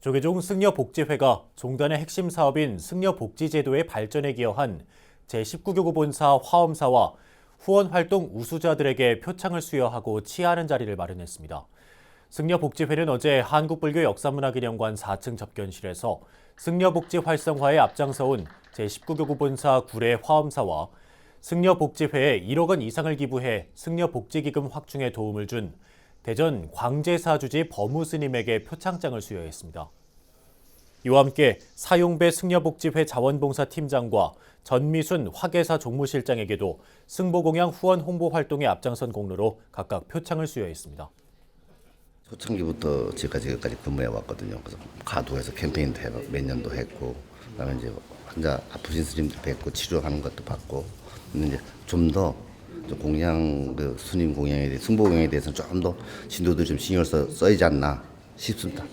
조계종 승려복지회가 종단의 핵심 사업인 승려복지제도의 발전에 기여한 제19교구 본사 화엄사와 후원활동 우수자들에게 표창을 수여하고 치하하는 자리를 마련했습니다. 승려복지회는 어제 한국불교 역사문화기념관 4층 접견실에서 승려복지 활성화에 앞장서온 제19교구 본사 구례 화엄사와 승려복지회에 1억 원 이상을 기부해 승려복지기금 확충에 도움을 준 대전 광제사주지 법무스님에게 표창장을 수여했습니다. 이와 함께 사용배 승려복지회 자원봉사 팀장과 전미순 화계사 종무실장에게도 승보공양 후원 홍보 활동에 앞장선 공로로 각각 표창을 수여했습니다. 초창기부터 지금까지 근무해 왔거든요. 그래서 가도에서 캠페인도 해, 몇 년도 했고, 그다음에 이제 환자 아프신 스님들 뵙고 치료하는 것도 받고, 이제 좀 더 공양 그 스님 공양에 대해 승보 공양에 대해서는 좀더 신도들 좀 신경 써 써야지 않나 싶습니다.